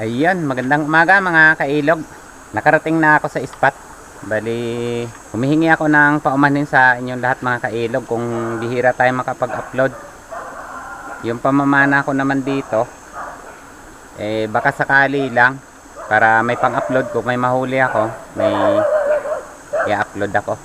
Ayun, magandang umaga mga kailog. Nakarating na ako sa spot. Bali, humihingi ako ng paumanhin sa inyong lahat mga kailog kung bihira tayo makapag-upload. Yung pamamana ko naman dito, eh baka sakali lang para may pang-upload ko, may mahuli ako, may i-upload ako.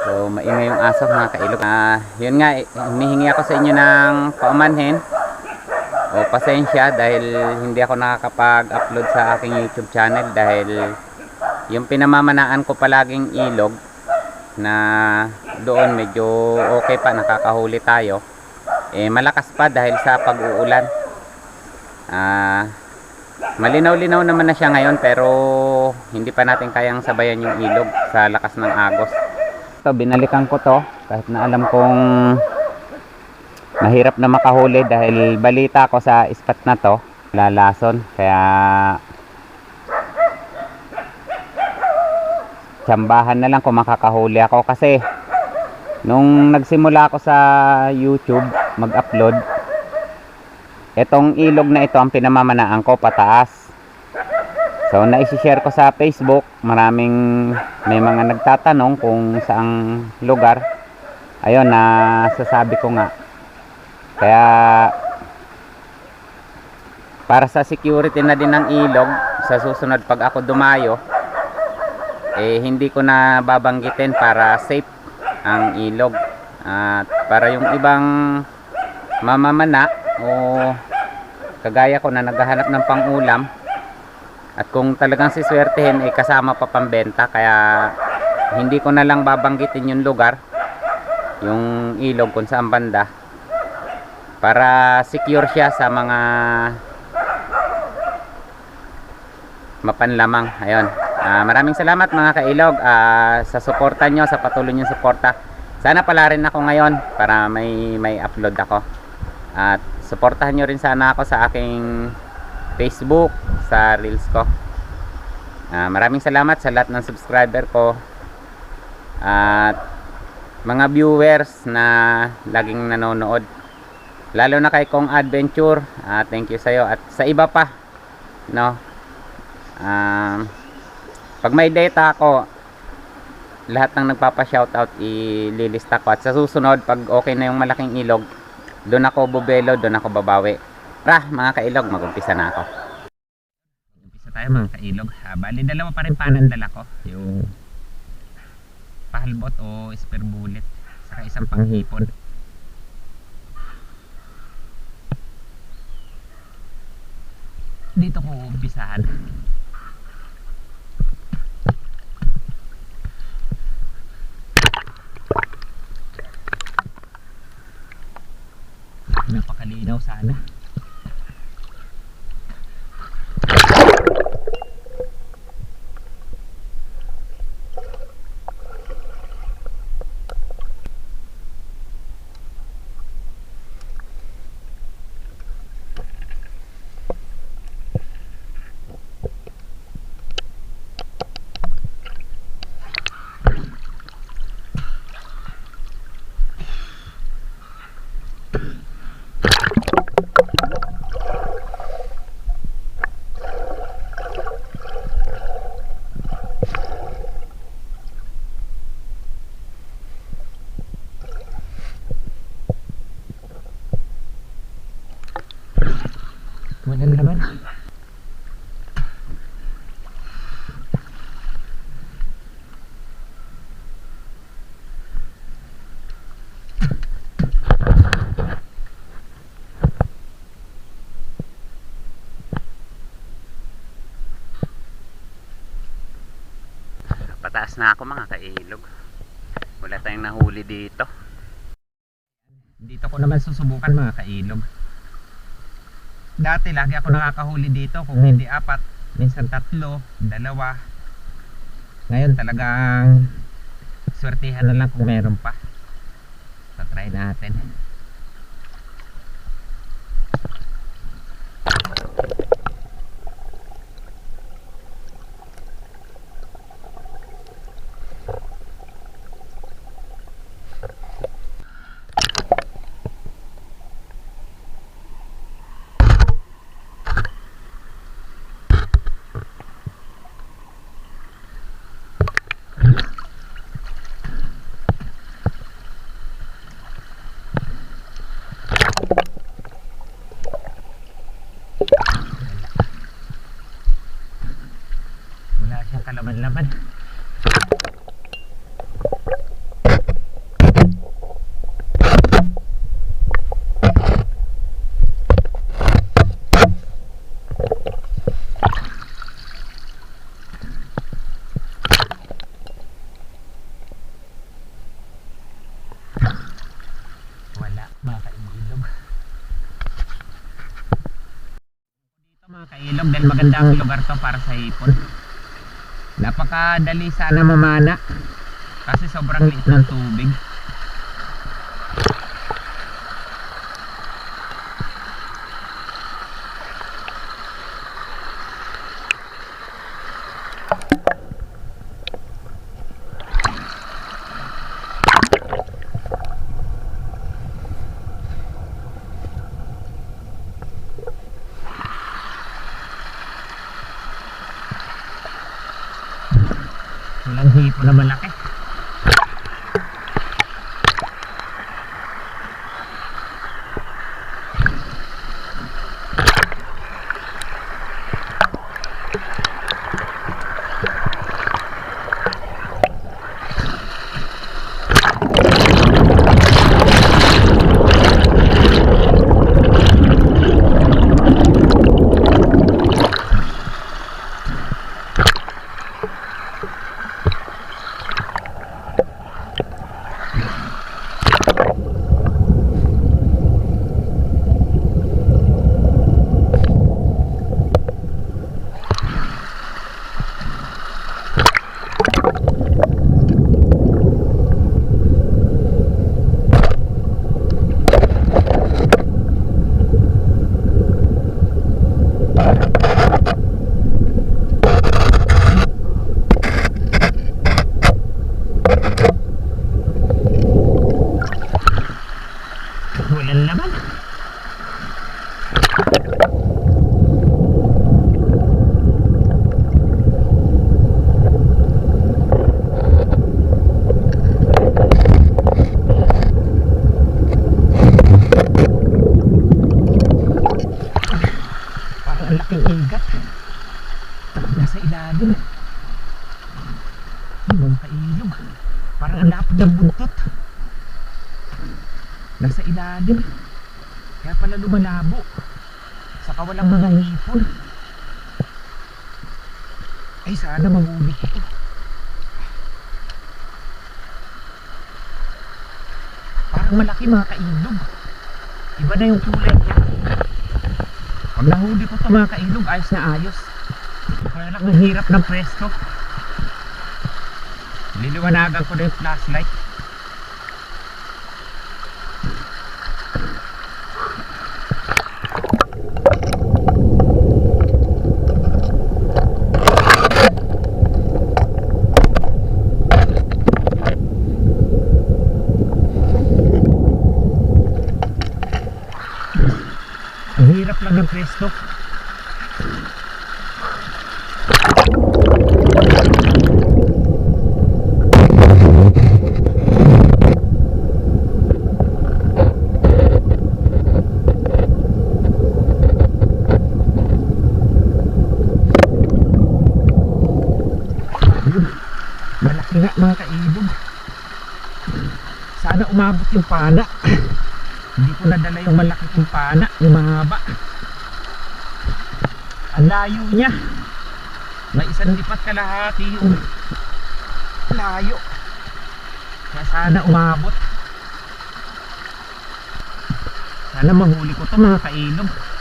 So, maingay yung aso mga kailog. Ah, yun nga, eh, humihingi ako sa inyo ng paumanhin o pasensya dahil hindi ako nakakapag-upload sa aking YouTube channel dahil yung pinamamanaan ko palaging ilog na doon medyo okay pa nakakahuli tayo. Eh malakas pa dahil sa pag-uulan. Ah malinaw-linaw naman na siya ngayon pero hindi pa natin kayang sabayan yung ilog sa lakas ng agos. To binalikan ko to. Kahit na alam kong mahirap na makahuli dahil balita ko sa spot na to lalason. Kaya tsambahan na lang kung makakahuli ako. Kasi nung nagsimula ako sa YouTube mag-upload etong ilog na ito ang pinamamanaan ko pataas. So naisishare ko sa Facebook. Maraming may mga nagtatanong kung saang lugar. Ayun na sasabi ko nga kaya para sa security na din ng ilog sa susunod pag ako dumayo eh hindi ko na babanggitin para safe ang ilog. At para yung ibang mamamana o kagaya ko na naghahanap ng pangulam at kung talagang siswertehin eh kasama pa pambenta. Kaya hindi ko na lang babanggitin yung lugar yung ilog kung saan banda para secure siya sa mga mapanlamang. Ayun. Ah, maraming salamat mga kailog ah, sa suporta nyo sa patuloy nyo suporta. Sana pala rin ako ngayon para may may upload ako. At suportahan nyo rin sana ako sa aking facebook sa reels ko. Ah, maraming salamat sa lahat ng subscriber ko. At mga viewers na laging nanonood lalo na kay Kong Adventure. Ah, thank you sa'yo. At sa iba pa no? Um, pag may data ako lahat ng nagpapa-shoutout ililista ko. At sa susunod pag okay na yung malaking ilog doon ako bubelo, doon ako babawi. Tara mga kailog, mag-umpisa na ako. Umpisa tayo mga kailog. Ha, Bali dalawa pa rin panan dala ko. Yung pahalbot o spear bullet Saka isang panghipon Dito ko umpisahan. Napakalinaw sana walang laman. Pataas na ako mga kailog. Wala tayong nahuli dito. Dito ko naman susubukan mga kailog dati lagi ako nakakahuli dito kung hindi apat minsan tatlo, dalawa. Ngayon talagang swertihan na lang kung meron pa. so try natin Walang kalaman-laman. Wala, mga kailog. Dito mga kailog dahil magandang lugar to para sa hipon. Napakadali sana mamana kasi sobrang liit ng tubig. Ilalim. Kaya pala lumalabo. Saka walang mga hipon. Ay, sana mahuli ito. Parang malaki mga kailog. Iba na yung kulay niya. Pag nahuli ko ito mga kailog, ayos na ayos. Kaya lang ang hirap ng presto. Liliwanagan ko na yung flashlight. Ang Ayun. Malaki nga mga kailog. Sana umabot yung pana. Hindi ko nadala yung malaki kong pana, yung mahaba. Ang layo niya. May isang lipat kalahati yung layo. Kaya sana umabot. Sana mahuli ko to mga kailog.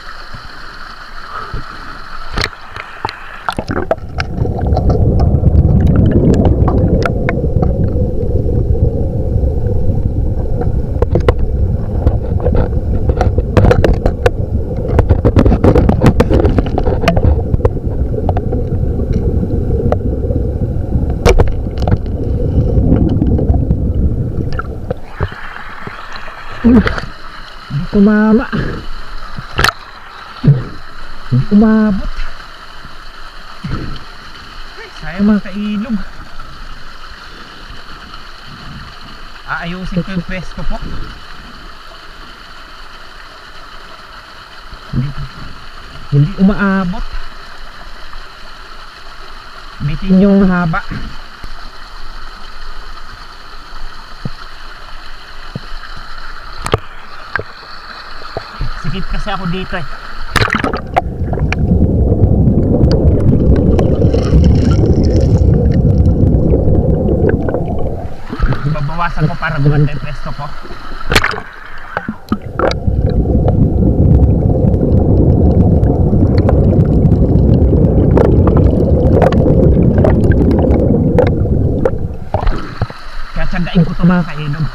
Tumama. Umabot. Sayang mga kailog. Aayusin ko yung pwesto po. Hindi umaabot. Bitin yung haba. Kasi ako dito eh. Babawasan ko para gumanda yung pwesto ko. Kaya tsagain ko ito mga kainom.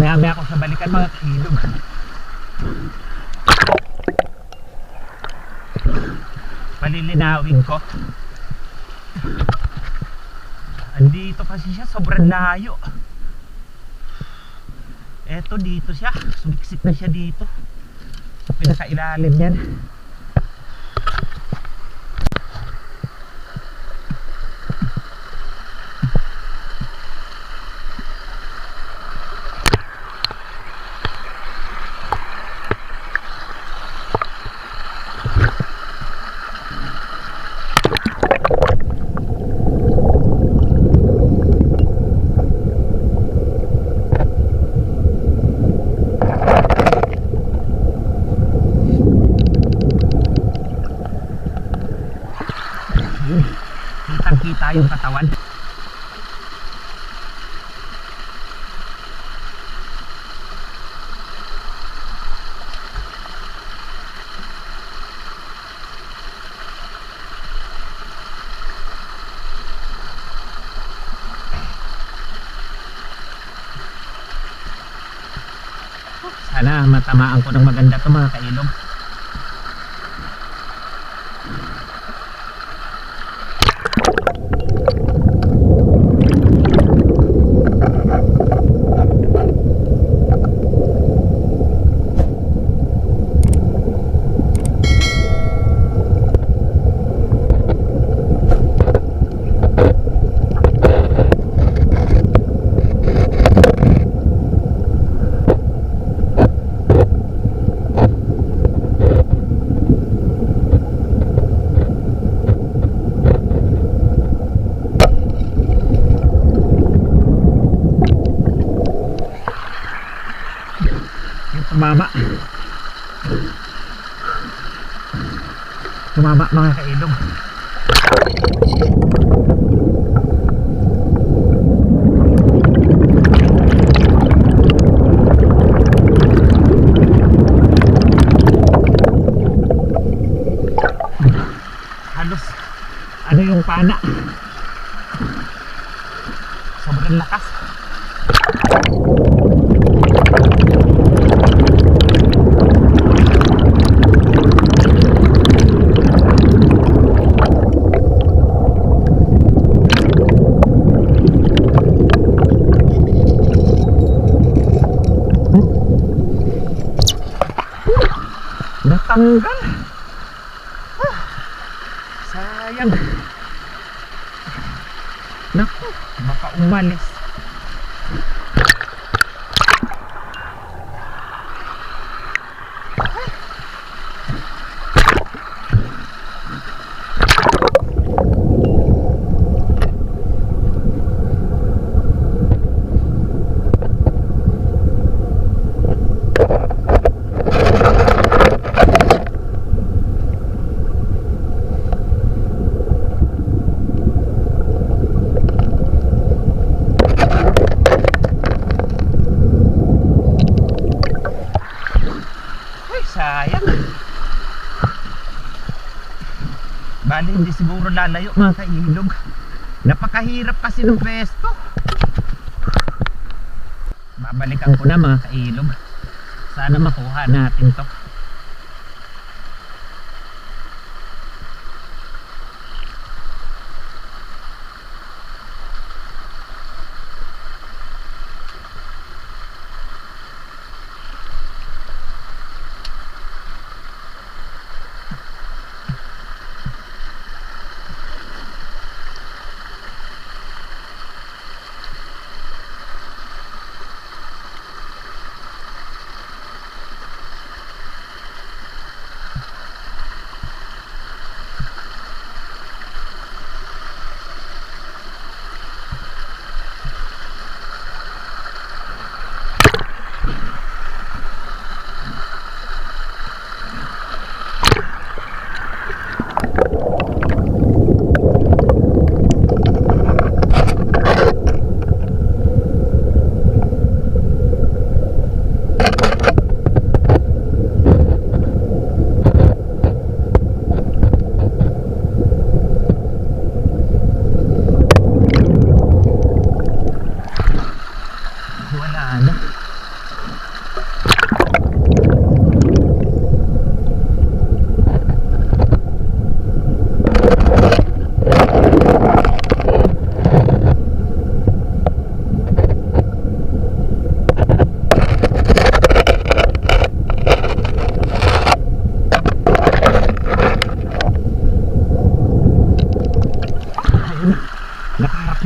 Maya maya ako sa balikan mga kainom. Palilinawin ko. Andito kasi siya, sobrang layo. Eto dito siya, sumiksik na siya dito. Pinakailalim yan. Yung katawan. Sana matamaan ko ng maganda to mga kailog. Yung tumama. Tumama mga kailog. Halos ano yung pana. Sobrang lakas. Natanggal. Ah, sayang. Naku, baka umalis. Ay, sayang. Siguro lalayo mga kailog. Napakahirap kasi ng pwesto. Babalikan ko na mga kailog. Sana makuha natin to.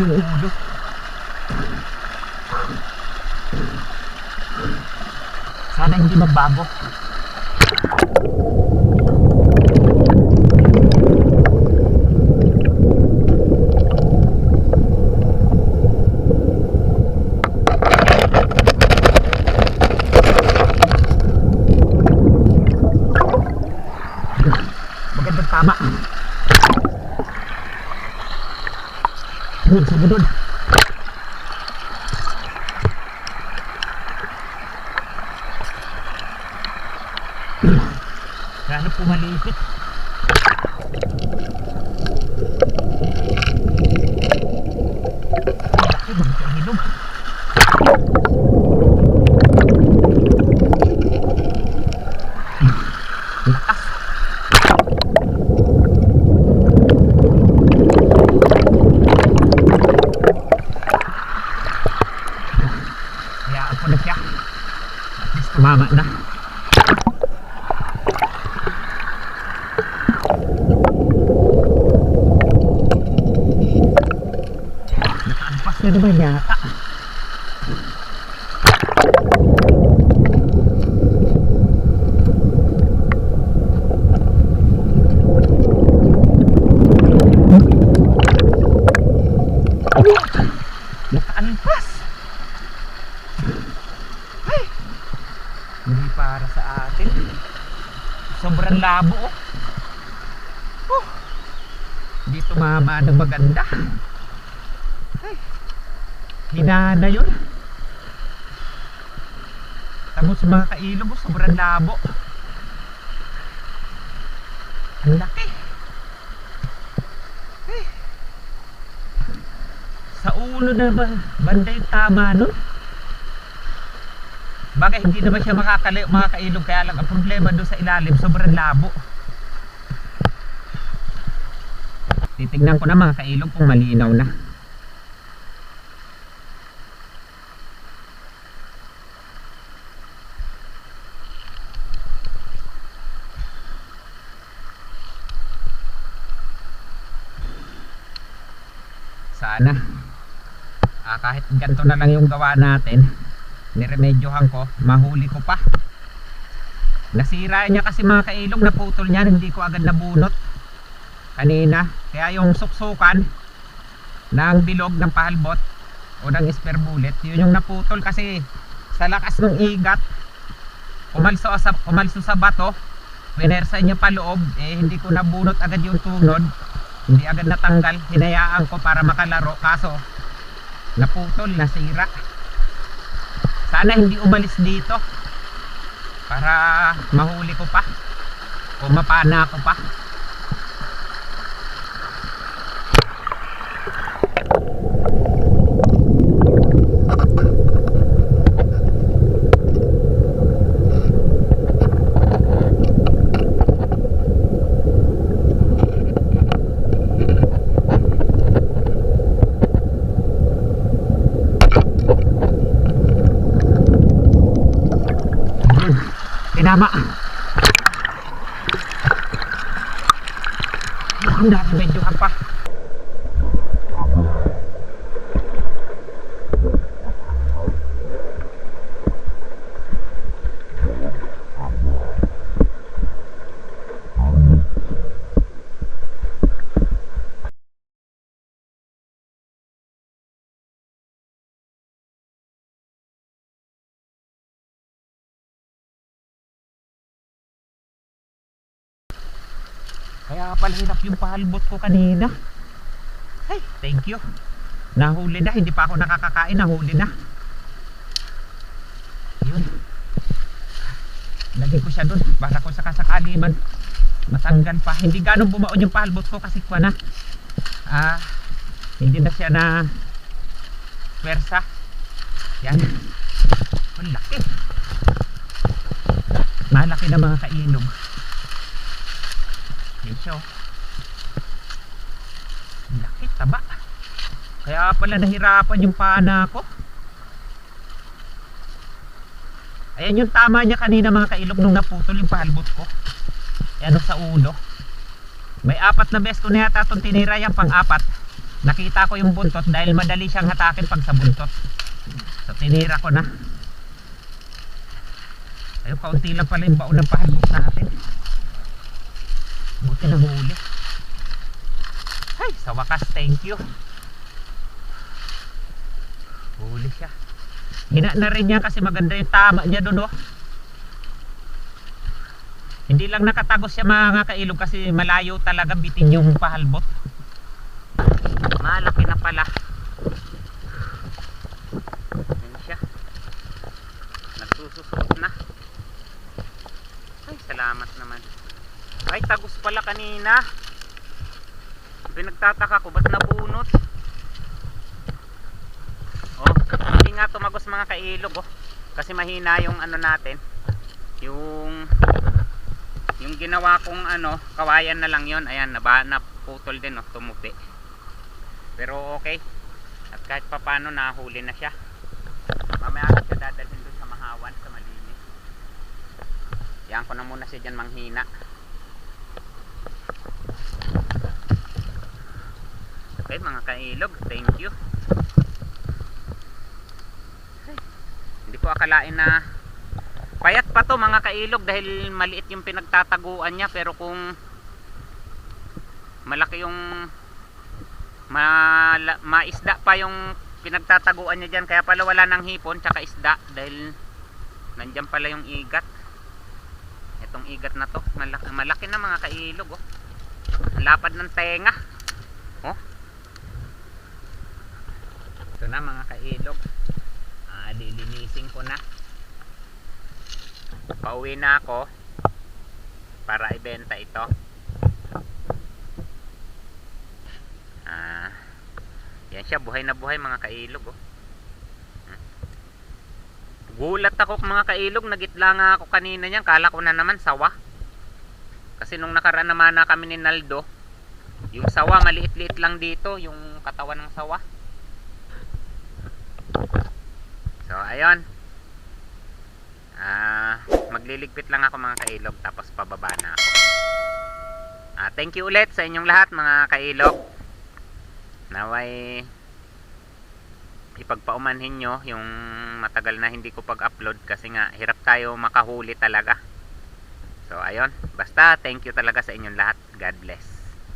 yung ulo. Sana hindi magbago. Magandang tama. Doon, sige doon. Lalo pumalipit. Laki, bakit ang ilog? Lakas. Hayaan ko na siya. At least tumama na. Nakaampas na naman yata. Nakaampas. Ay! Hindi para sa atin. Sobrang labo oh. Oh. Hindi tumama ng maganda. Ay. Hinana yun. Tapos mga kailog oh, sobrang labo. Ang laki. Ay. Sa ulo na ba, banda tama nun? Bagay hindi naman siya makakali mga kailog kaya lang ang problema doon sa ilalim sobrang labo. Titignan ko na mga kailog kung malinaw na. Sana. Ah, kahit ganito na lang yung gawa natin, niremedyohan ko, mahuli ko pa. Nasira niya kasi mga kailog, naputol niya, hindi ko agad nabunot. Kanina. Kaya yung suksukan ng bilog ng pahalbot o ng spare bullet, yun yung naputol kasi sa lakas ng igat, umalso sa, umalso sa bato, pinersa niya pa loob, eh hindi ko nabunot agad yung tunod, hindi agad natanggal, hinayaan ko para makalaro, kaso naputol, nasira. Sana hindi umalis dito para mahuli ko pa o mapana ko pa. Tinama. Ang dami medyo pa. Kaya pala hirap yung pahalbot ko kanina. Ay, thank you. Nahuli na, hindi pa ako nakakakain, nahuli na. Yun. Lagay ko siya dun para kung sakasakali man matanggal pa. Hindi ganong bumaon yung pahalbot ko kasi kwa na. Ah, hindi na siya na pwersa. Yan. Ang laki. Malaki na mga kailog. Siya oh. Laki, taba. Kaya pala nahirapan yung pana ko. Ayan yung tama niya kanina mga kailog nung naputol yung pahalbot ko. Ayan sa ulo. May apat na beses ko na yata itong tinira yan pang apat. Nakita ko yung buntot dahil madali siyang hatakin pag sa buntot. So tinira ko na. Ayun, kaunti lang pala yung baon ng pahalbok natin. Buti na huli. Ay, sa wakas, thank you. Huli siya. Hina na rin niya kasi maganda yung tama niya doon, oh. Hindi lang nakatagos siya mga kailog kasi malayo talaga bitin yung pahalbot. Malaki na pala. Yan siya. Nagsususuot na. Ay, salamat naman. Ay, tagos pala kanina. Pinagtataka ko, ba't nabunot? Oh, hindi nga tumagos mga kailog, oh. Kasi mahina yung ano natin. Yung yung ginawa kong ano, kawayan na lang yon Ayan, naba, naputol din, oh, tumupi. Pero okay. At kahit papano nahuli na siya. Mamaya ko siya dadalhin doon sa mahawan, sa malinis. Yan ko na muna siya dyan manghina. Mga kailog, thank you. Ay, Hindi ko akalain na payat pa to mga kailog dahil maliit yung pinagtataguan niya. Pero kung malaki yung mala, maisda pa yung pinagtataguan niya dyan. Kaya pala wala ng hipon tsaka isda dahil nandyan pala yung igat. Itong igat na to malaki, malaki na mga kailog oh. Lapad ng tenga oh ito na mga kailog. Ah, lilinisin ko na. Pauwi na ako para ibenta ito. Ah yan siya buhay na buhay mga kailog oh. Hmm. gulat ako mga kailog. Nagitla nga ako kanina niyan. Kala ko na naman sawa. Kasi nung nakaraan naman na kami ni Naldo yung sawa maliit-liit lang dito yung katawan ng sawa so ayun. Ah magliligpit lang ako mga kailog tapos pababa na ako. Ah thank you ulit sa inyong lahat mga kailog. Naway ipagpaumanhin nyo yung matagal na hindi ko pag-upload kasi nga hirap tayo makahuli talaga. So ayun. Basta thank you talaga sa inyong lahat. God bless